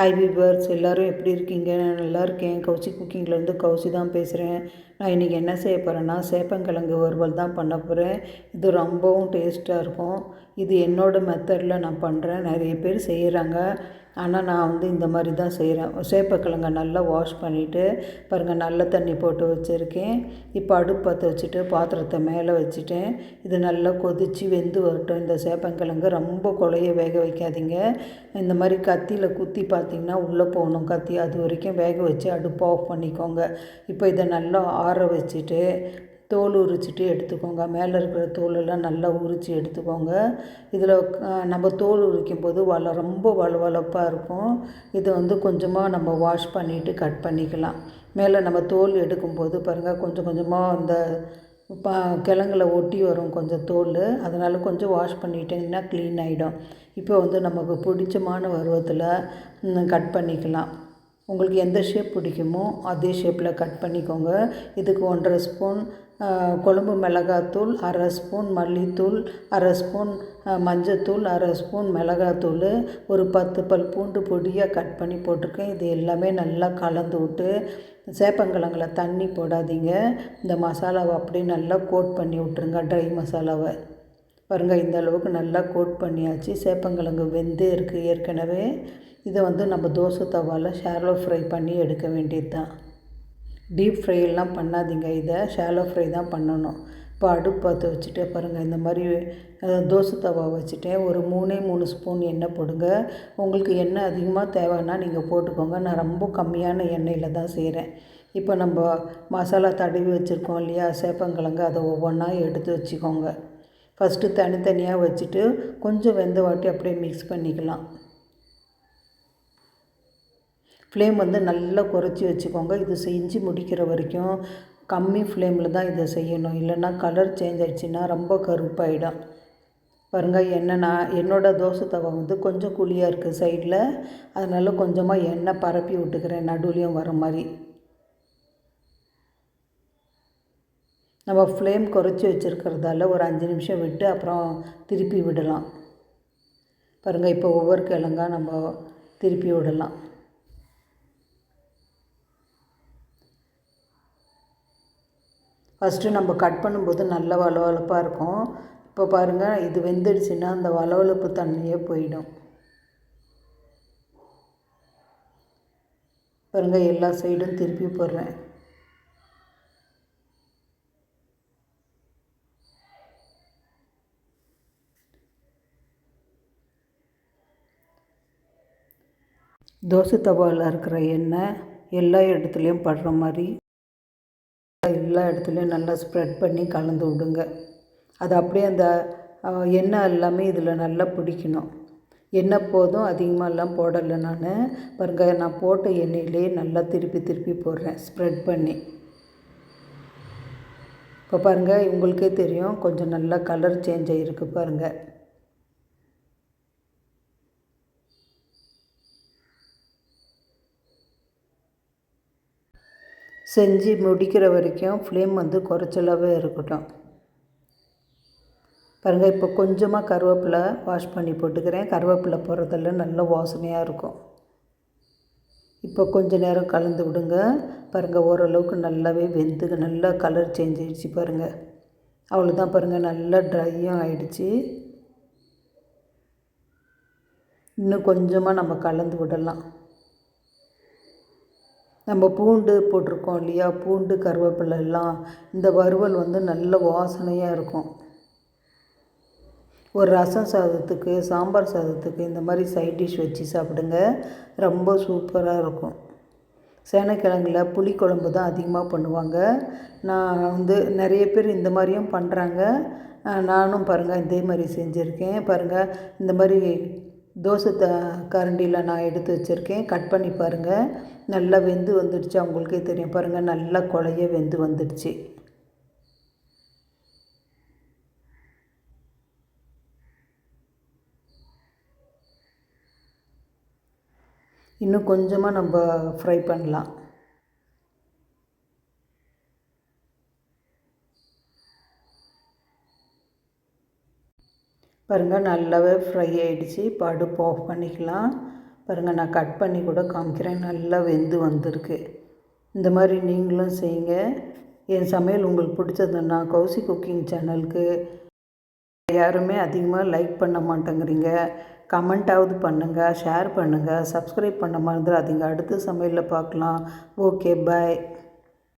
High viewers எல்லோரும் எப்படி இருக்கீங்க? நான் நல்லா இருக்கேன். கௌசி குக்கிங்லேருந்து கௌசி தான் பேசுகிறேன் நான் இன்றைக்கி என்ன செய்ய போகிறேன்னா சேப்பங்கிழங்கு வறுவல் தான் பண்ண போகிறேன் இது ரொம்பவும் டேஸ்ட்டாக இருக்கும். இது என்னோடய மெத்தடில் நான் பண்ணுறேன் நிறைய பேர் செய்கிறாங்க ஆனால் நான் வந்து இந்த மாதிரி தான் செய்கிறேன் சேப்பக்கிழங்க நல்லா வாஷ் பண்ணிவிட்டு பாருங்கள் நல்ல தண்ணி போட்டு வச்சுருக்கேன். இப்போ அடுப்பு பற்ற வச்சுட்டு பாத்திரத்தை மேலே வச்சுட்டேன். இது நல்லா கொதித்து வெந்து வரட்டும். இந்த சேப்பங்கிழங்கு ரொம்ப குழைய வேக வைக்காதீங்க. இந்த மாதிரி கத்தியில் குத்தி பார்த்திங்கன்னா உள்ளே போகணும். கத்தி அது வரைக்கும் வேக வச்சு அடுப்பு ஆஃப் பண்ணிக்கோங்க. இப்போ இதை நல்லா ஆற வச்சுட்டு தோல் உரிச்சிட்டு எடுத்துக்கோங்க. மேலே இருக்கிற தோலெல்லாம் நல்லா உரித்து எடுத்துக்கோங்க. இதில் நம்ம தோல் உரிக்கும் போது வள ரொம்ப வளவளப்பாக இருக்கும். இதை வந்து கொஞ்சமாக நம்ம வாஷ் பண்ணிவிட்டு கட் பண்ணிக்கலாம். மேலே நம்ம தோல் எடுக்கும்போது பாருங்கள் கொஞ்சம் கொஞ்சமாக அந்த பா கிழங்குல ஒட்டி வரும் கொஞ்சம் தோல். அதனால் கொஞ்சம் வாஷ் பண்ணிட்டிங்கன்னா க்ளீன் ஆகிடும் இப்போ வந்து நமக்கு பிடிச்சமான பருவத்தில் கட் பண்ணிக்கலாம். உங்களுக்கு எந்த ஷேப் பிடிக்குமோ அதே ஷேப்பில் கட் பண்ணிக்கோங்க. இதுக்கு ஒன்றரை ஸ்பூன் கொழம்பு மிளகாத்தூள் அரை ஸ்பூன் மல்லித்தூள் அரை ஸ்பூன் மஞ்சத்தூள் அரை ஸ்பூன் மிளகாத்தூள் ஒரு பத்து பல் பூண்டு பொடியாக கட் பண்ணி போட்டிருக்கேன். இது எல்லாமே நல்லா கலந்து விட்டு சேப்பங்கிழங்கில் தண்ணி போடாதீங்க. இந்த மசாலாவை அப்படியே நல்லா கோட் பண்ணி விட்ருங்க ட்ரை மசாலாவை. பாருங்கள் இந்த அளவுக்கு நல்லா கோட் பண்ணியாச்சு. சேப்பங்கிழங்கு வெந்தே இருக்குது ஏற்கனவே. இதை வந்து நம்ம தோசை தவாவில் ஷாலோ ஃப்ரை பண்ணி எடுக்க வேண்டியது தான் டீப் ஃப்ரையெல்லாம் பண்ணாதீங்க. இதை ஷாலோ ஃப்ரை தான் பண்ணணும். இப்போ அடுப்பு பார்த்து வச்சுட்டு பாருங்கள் இந்த மாதிரி தோசை தவா வச்சுட்டேன் ஒரு மூணே மூணு ஸ்பூன் எண்ணெய் போடுங்க. உங்களுக்கு எண்ணெய் அதிகமாக தேவைன்னா நீங்கள் போட்டுக்கோங்க. நான் ரொம்ப கம்மியான எண்ணெயில் தான் செய்கிறேன் இப்போ நம்ம மசாலா தடவி வச்சுருக்கோம் இல்லையா? சேப்பங்கிழங்கு. அதை ஒவ்வொன்றா எடுத்து வச்சுக்கோங்க. ஃபஸ்ட்டு தனித்தனியாக வச்சுட்டு கொஞ்சம் வெந்த வாட்டி அப்படியே மிக்ஸ் பண்ணிக்கலாம். ஃப்ளேம் வந்து நல்லா குறைச்சி வச்சுக்கோங்க. இது செஞ்சு முடிக்கிற வரைக்கும் கம்மி ஃப்ளேமில் தான் இதை செய்யணும். இல்லைன்னா கலர் சேஞ்ச் ஆகிடுச்சின்னா ரொம்ப கருப்பாயிடும். பாருங்கள் எண்ணெய் நான் என்னோடய தோசை தவை வந்து கொஞ்சம் குழியாக இருக்குது சைடில் அதனால் கொஞ்சமாக எண்ணெய் பரப்பி விட்டுக்கிறேன். நடுவுலையும் வர மாதிரி. நம்ம ஃப்ளேம் குறைச்சி வச்சுருக்கிறதால ஒரு அஞ்சு நிமிஷம் விட்டு அப்புறம் திருப்பி விடலாம். பாருங்கள் இப்போ ஒவ்வொரு கிழங்கா நம்ம திருப்பி விடலாம். ஃபஸ்ட்டு நம்ம கட் பண்ணும்போது நல்ல வளவளப்பாக இருக்கும். இப்போ பாருங்கள் இது வெந்துடுச்சுன்னா அந்த வளவளப்பு தண்ணியே போயிடும். பாருங்கள் எல்லா சைடும் திருப்பி போடுறேன். தோசை தவாவில் இருக்கிற எண்ணெய் எல்லா இடத்துலையும் படுற மாதிரி எல்லா இடத்துலையும் நல்லா ஸ்ப்ரெட் பண்ணி கலந்து விடுங்க. அது அப்படியே அந்த எண்ணெய் எல்லாமே இதில் நல்லா பிடிக்கணும். எண்ணெய் போதும் அதிகமாக எல்லாம் போடலை நான். பாருங்கள் நான் போட்ட எண்ணெயிலே நல்லா திருப்பி திருப்பி போடுறேன் ஸ்ப்ரெட் பண்ணி. இப்போ பாருங்கள் உங்களுக்கே தெரியும் கொஞ்சம் நல்லா கலர் சேஞ்ச் ஆகிருக்கு பாருங்கள் செஞ்சு முடிக்கிற வரைக்கும் ஃப்ளேம் வந்து குறைச்சலாகவே இருக்கட்டும். பாருங்கள் இப்போ கொஞ்சமாக கருவேப்பிலை வாஷ் பண்ணி போட்டுக்கிறேன். கருவேப்பிலை போடுறதில் நல்ல வாசனையாக இருக்கும். இப்போ கொஞ்ச நேரம் கலந்து விடுங்க. பாருங்கள் ஓரளவுக்கு நல்லாவே வெந்து நல்லா கலர் சேஞ்ச் ஆகிடுச்சு பாருங்கள் அவ்வளோதான் பாருங்கள் நல்லா ட்ரையும் ஆகிடுச்சு இன்னும் கொஞ்சமாக நம்ம கலந்து விடலாம். நம்ம பூண்டு போட்டிருக்கோம் இல்லையா? பூண்டு கருவேப்பிலை எல்லாம் இந்த வறுவல் வந்து நல்ல வாசனையாக இருக்கும். ஒரு ரசம் சாதத்துக்கு சாம்பார் சாதத்துக்கு இந்த மாதிரி சைட் டிஷ் வச்சு சாப்பிடுங்க. ரொம்ப சூப்பராக இருக்கும். சேனக்கிழங்குல புளிக்குழம்பு தான் அதிகமாக பண்ணுவாங்க. நான் வந்து நிறைய பேர் இந்த மாதிரியும் பண்ணுறாங்க நானும் பாருங்கள் இதே மாதிரி செஞ்சுருக்கேன். பாருங்கள் இந்த மாதிரி தோசை த கரண்டியில் நான் எடுத்து வச்சுருக்கேன். கட் பண்ணி பாருங்கள் நல்லா வெந்து வந்துடுச்சு. அவங்களுக்கே தெரியும். பாருங்கள் நல்லா குழைய வெந்து வந்துடுச்சு. இன்னும் கொஞ்சமாக நம்ம ஃப்ரை பண்ணலாம். பாருங்கள் நல்லாவே ஃப்ரை ஆகிடுச்சி இப்போ அடுப்பு ஆஃப் பண்ணிக்கலாம். பாருங்கள் நான் கட் பண்ணி கூட காமிக்கிறேன். நல்லா வெந்து வந்திருக்கு. இந்த மாதிரி நீங்களும் செய்யுங்க. என் சமையல் உங்களுக்கு பிடிச்சதுன்னா கௌசி குக்கிங் சேனலுக்கு யாருமே அதிகமாக லைக் பண்ண மாட்டேங்கிறீங்க. கமெண்ட்டாவது பண்ணுங்கள் ஷேர் பண்ணுங்கள் சப்ஸ்கிரைப் பண்ண மறந்துடாதீங்க. அடுத்த சமையலில் பார்க்கலாம். Okay bye